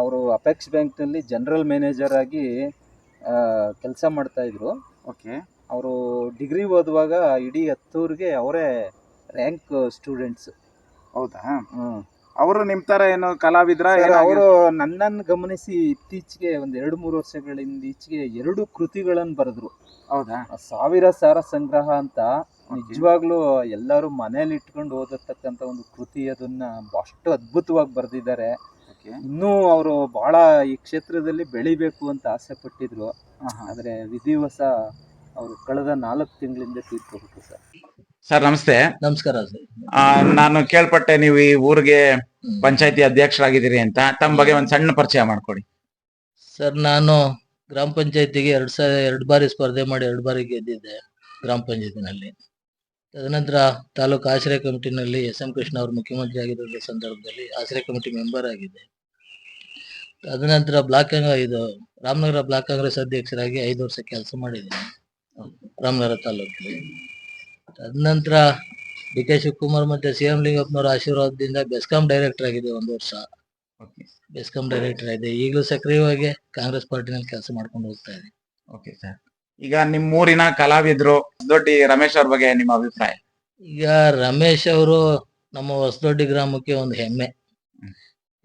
ಅವರು ಅಪೆಕ್ಸ್ ಬ್ಯಾಂಕ್ನಲ್ಲಿ ಜನರಲ್ ಮ್ಯಾನೇಜರ್ ಆಗಿ ಕೆಲಸ ಮಾಡ್ತಾ ಇದ್ರು. ಓಕೆ ಅವರು ಡಿಗ್ರಿ ಓದುವಾಗ ಇಡೀ ಹತ್ತೂರಿಗೆ ಅವರೇ ರ್ಯಾಂಕ್ ಸ್ಟೂಡೆಂಟ್ಸ್ ಹೌದಾ? ಅವರು ನಿಮ್ ತರ ಏನು ಕಲಾವಿದ್ರ ಅವರು ನನ್ನನ್ನು ಗಮನಿಸಿ ಇತ್ತೀಚೆಗೆ ಒಂದು ಎರಡು ಮೂರು ವರ್ಷಗಳಿಂದ ಈಚೆಗೆ ಎರಡು ಕೃತಿಗಳನ್ನು ಬರೆದ್ರು. ಹೌದಾ? ಸಾವಿರ ಸಾರ ಸಂಗ್ರಹ ಅಂತ ನಿಜವಾಗ್ಲೂ ಎಲ್ಲರೂ ಮನೇಲಿ ಇಟ್ಕೊಂಡು ಓದಿರ್ತಕ್ಕಂಥ ಒಂದು ಕೃತಿ ಅದನ್ನ ಅಷ್ಟು ಅದ್ಭುತವಾಗಿ ಬರೆದಿದ್ದಾರೆ. ಇನ್ನೂ ಅವರು ಬಹಳ ಈ ಕ್ಷೇತ್ರದಲ್ಲಿ ಬೆಳಿಬೇಕು ಅಂತ ಆಸೆ ಪಟ್ಟಿದ್ರು. ಆದರೆ ವಿಧಿವಸ ಅವರು ಕಳೆದ ನಾಲ್ಕು ತಿಂಗಳಿಂದ ತೀರ್ಕೊಬಿಟ್ರು ಸರ್. ಸರ್ ನಮಸ್ತೆ. ನಮಸ್ಕಾರ ಸರ್. ಆ, ನಾನು ಕೇಳ್ಪಟ್ಟೆ ನೀವು ಈ ಊರಿಗೆ ಪಂಚಾಯತಿ ಅಧ್ಯಕ್ಷರಾಗಿದ್ದೀರಿ ಅಂತ. ತಮ್ಮ ಬಗ್ಗೆ ಒಂದು ಸಣ್ಣ ಪರಿಚಯ ಮಾಡ್ಕೊಡಿ. ಸರ್ ನಾನು ಗ್ರಾಮ ಪಂಚಾಯತಿಗೆ ಎರಡು ಸಾವಿರ ಎರಡು ಬಾರಿ ಸ್ಪರ್ಧೆ ಮಾಡಿ ಎರಡು ಬಾರಿ ಗೆದ್ದಿದ್ದೆ ಗ್ರಾಮ ಪಂಚಾಯತಿನಲ್ಲಿ. ತದನಂತರ ತಾಲೂಕು ಆಶ್ರಯ ಕಮಿಟಿನಲ್ಲಿ ಎಸ್ ಎಂ ಕೃಷ್ಣ ಅವರು ಮುಖ್ಯಮಂತ್ರಿ ಆಗಿದ್ದ ಸಂದರ್ಭದಲ್ಲಿ ಆಶ್ರಯ ಕಮಿಟಿ ಮೆಂಬರ್ ಆಗಿದೆ ತದನಂತರ ಬ್ಲಾಕ್ ಕಾಂಗ್ರೆಸ್ ಇದು ರಾಮನಗರ ಬ್ಲಾಕ್ ಕಾಂಗ್ರೆಸ್ ಅಧ್ಯಕ್ಷರಾಗಿ ಐದು ವರ್ಷ ಕೆಲಸ ಮಾಡಿದ್ದೀನಿ ರಾಮನಗರ ತಾಲೂಕಲ್ಲಿ. ತದನಂತರ ಡಿ ಕೆ ಶಿವಕುಮಾರ್ ಮತ್ತೆ ಸಿ ಎಂ ಲಿಂಗಪ್ಪನವರ ಆಶೀರ್ವಾದದಿಂದ ಬೆಸ್ಕಾಂ ಡೈರೆಕ್ಟರ್ ಆಗಿದೆ ಒಂದು ವರ್ಷ. ಬೆಸ್ಕಾಂ ಡೈರೆಕ್ಟರ್ ಆಗಿದೆ. ಈಗಲೂ ಸಕ್ರಿಯವಾಗಿ ಕಾಂಗ್ರೆಸ್ ಪಾರ್ಟಿನಲ್ಲಿ ಕೆಲಸ ಮಾಡ್ಕೊಂಡು ಹೋಗ್ತಾ ಇದೆ. ಓಕೆ ಸರ್ ಈಗ ನಿಮ್ಮ ಊರಿನ ಕಲಾವಿದ್ರು ದೊಡ್ಡ ರಮೇಶ್ ಅವ್ರ ಬಗ್ಗೆ ನಿಮ್ಮ ಅಭಿಪ್ರಾಯ? ಈಗ ರಮೇಶ್ ಅವರು ನಮ್ಮ ಹೊಸದೊಡ್ಡಿ ಗ್ರಾಮಕ್ಕೆ ಒಂದು ಹೆಮ್ಮೆ.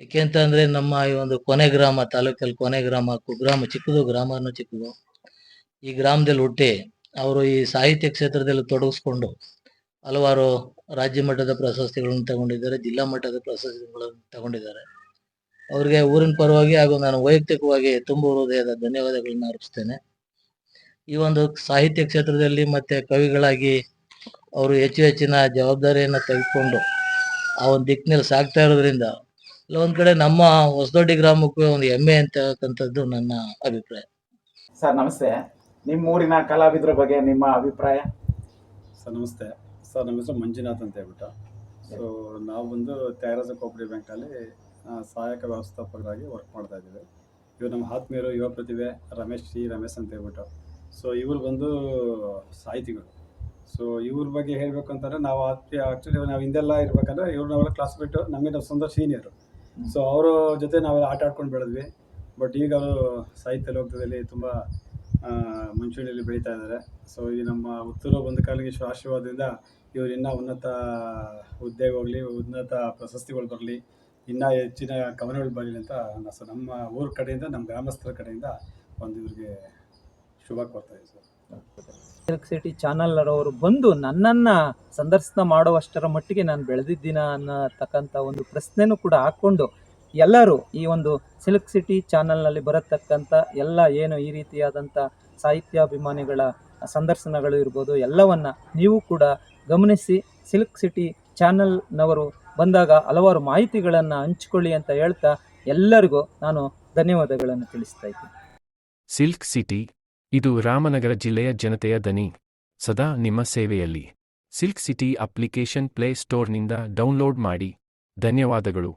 ಯಾಕೆ ಯಾಕೆಂತಂದ್ರೆ ನಮ್ಮ ಈ ಒಂದು ಕೊನೆ ಗ್ರಾಮ ತಾಲೂಕಲ್ಲಿ ಕೊನೆ ಗ್ರಾಮ ಕುಗ್ರಾಮ ಚಿಕ್ಕದು ಗ್ರಾಮನೂ ಚಿಕ್ಕದು. ಈ ಗ್ರಾಮದಲ್ಲಿ ಹುಟ್ಟಿ ಅವರು ಈ ಸಾಹಿತ್ಯ ಕ್ಷೇತ್ರದಲ್ಲಿ ತೊಡಗಿಸ್ಕೊಂಡು ಹಲವಾರು ರಾಜ್ಯ ಮಟ್ಟದ ಪ್ರಶಸ್ತಿಗಳನ್ನು ತಗೊಂಡಿದ್ದಾರೆ, ಜಿಲ್ಲಾ ಮಟ್ಟದ ಪ್ರಶಸ್ತಿಗಳನ್ನು ತಗೊಂಡಿದ್ದಾರೆ. ಅವರಿಗೆ ಊರಿನ ಪರವಾಗಿ ಹಾಗೂ ನಾನು ವೈಯಕ್ತಿಕವಾಗಿ ತುಂಬ ಹೃದಯದ ಧನ್ಯವಾದಗಳನ್ನು ಅರ್ಪಿಸ್ತೇನೆ. ಈ ಒಂದು ಸಾಹಿತ್ಯ ಕ್ಷೇತ್ರದಲ್ಲಿ ಮತ್ತೆ ಕವಿಗಳಾಗಿ ಅವರು ಹೆಚ್ಚು ಹೆಚ್ಚಿನ ಜವಾಬ್ದಾರಿಯನ್ನು ತೆಗೆದುಕೊಂಡು ಆ ಒಂದು ದಿಕ್ಕಿನಲ್ಲಿ ಸಾಗ್ತಾ ಇರೋದ್ರಿಂದ ಒಂದು ಕಡೆ ನಮ್ಮ ಹೊಸದೊಡ್ಡಿ ಗ್ರಾಮಕ್ಕೂ ಒಂದು ಹೆಮ್ಮೆ ಅಂತಕ್ಕಂಥದ್ದು ನನ್ನ ಅಭಿಪ್ರಾಯ. ಸರ್, ನಮಸ್ತೆ. ನಿಮ್ಮ ಊರಿನ ಕಲಾವಿದ್ರ ಬಗ್ಗೆ ನಿಮ್ಮ ಅಭಿಪ್ರಾಯ? ಸರ್, ನಮಸ್ತೆ. ಸರ್, ನಮ್ಮ ಹೆಸರು ಮಂಜುನಾಥ್ ಅಂತ ಹೇಳ್ಬಿಟ್ಟು. ಸೊ ನಾವು ಬಂದು ತ್ಯಾಗರಾಜ ಕೋಪರೇಟಿವ್ ಬ್ಯಾಂಕಲ್ಲಿ ಸಹಾಯಕ ವ್ಯವಸ್ಥಾಪಕರಾಗಿ ವರ್ಕ್ ಮಾಡ್ತಾ ಇದ್ದೀವಿ. ಇವರು ನಮ್ಮ ಆತ್ಮೀಯರು, ಯುವ ಪ್ರತಿಭೆ, ರಮೇಶ್ ಸಿ ರಮೇಶ್ ಅಂತ ಹೇಳ್ಬಿಟ್ಟು. ಸೊ ಇವರು ಬಂದು ಸಾಹಿತಿಗಳು. ಸೊ ಇವ್ರ ಬಗ್ಗೆ ಹೇಳಬೇಕು ಅಂತಂದರೆ ನಾವು ಆ್ಯಕ್ಚುಲಿ ನಾವು ಹಿಂದೆಲ್ಲ ಇರ್ಬೇಕಂದ್ರೆ ಇವ್ರು ನಾವೆಲ್ಲ ಕ್ಲಾಸ್ ಬಿಟ್ಟು ನಮಗೆ ನಾವು ಸ್ವಂತ ಸೀನಿಯರು ಸೊ ಅವರ ಜೊತೆ ನಾವೆಲ್ಲ ಆಟ ಆಡ್ಕೊಂಡು ಬೆಳೆದ್ವಿ. ಬಟ್ ಈಗ ಅವರು ಸಾಹಿತ್ಯ ಲೋಕದಲ್ಲಿ ತುಂಬ ಮುಂಚೂಣಿಯಲ್ಲಿ ಬೆಳೀತಾ ಇದ್ದಾರೆ. ಸೊ ಈ ನಮ್ಮ ಉತ್ತರ ಬಂದ ಕಾಲಿಗೆ ಆಶೀರ್ವಾದದಿಂದ ಇವರು ಇನ್ನೂ ಉನ್ನತ ಹುದ್ದೆಗೆ ಹೋಗಲಿ, ಉನ್ನತ ಪ್ರಶಸ್ತಿಗಳು ಬರಲಿ, ಇನ್ನೂ ಹೆಚ್ಚಿನ ಕವನಗಳು ಬರಲಿ ಅಂತ ಸೊ ನಮ್ಮ ಊರ ಕಡೆಯಿಂದ, ನಮ್ಮ ಗ್ರಾಮಸ್ಥರ ಕಡೆಯಿಂದ ಒಂದು ಇವ್ರಿಗೆ ಶುಭ ಕೊಡ್ತಾ ಸರ್. ಚಾನಲ್ ಅವರು ಚಾನಲ್ನವರು ಬಂದು ನನ್ನನ್ನು ಸಂದರ್ಶನ ಮಾಡುವಷ್ಟರ ಮಟ್ಟಿಗೆ ನಾನು ಬೆಳೆದಿದ್ದೀನ ಅನ್ನತಕ್ಕಂಥ ಒಂದು ಪ್ರಶ್ನೆನೂ ಕೂಡ ಹಾಕ್ಕೊಂಡು ಎಲ್ಲರೂ ಈ ಒಂದು ಸಿಲ್ಕ್ ಸಿಟಿ ಚಾನಲ್ನಲ್ಲಿ ಬರತಕ್ಕಂಥ ಎಲ್ಲ ಏನು ಈ ರೀತಿಯಾದಂಥ ಸಾಹಿತ್ಯಾಭಿಮಾನಿಗಳ ಸಂದರ್ಶನಗಳು ಇರ್ಬೋದು, ಎಲ್ಲವನ್ನ ನೀವು ಕೂಡ ಗಮನಿಸಿ ಸಿಲ್ಕ್ ಸಿಟಿ ಚಾನಲ್ನವರು ಬಂದಾಗ ಹಲವಾರು ಮಾಹಿತಿಗಳನ್ನು ಹಂಚಿಕೊಳ್ಳಿ ಅಂತ ಹೇಳ್ತಾ ಎಲ್ಲರಿಗೂ ನಾನು ಧನ್ಯವಾದಗಳನ್ನು ತಿಳಿಸ್ತಾ ಇದ್ದೀನಿ. ಸಿಲ್ಕ್ ಸಿಟಿ ಇದು ರಾಮನಗರ ಜಿಲ್ಲೆಯ ಜನತೆಯ ದನಿ, ಸದಾ ನಿಮ್ಮ ಸೇವೆಯಲ್ಲಿ. ಸಿಲ್ಕ್ ಸಿಟಿ ಅಪ್ಲಿಕೇಶನ್ ಪ್ಲೇ ಸ್ಟೋರ್ನಿಂದ ಡೌನ್ಲೋಡ್ ಮಾಡಿ. ಧನ್ಯವಾದಗಳು.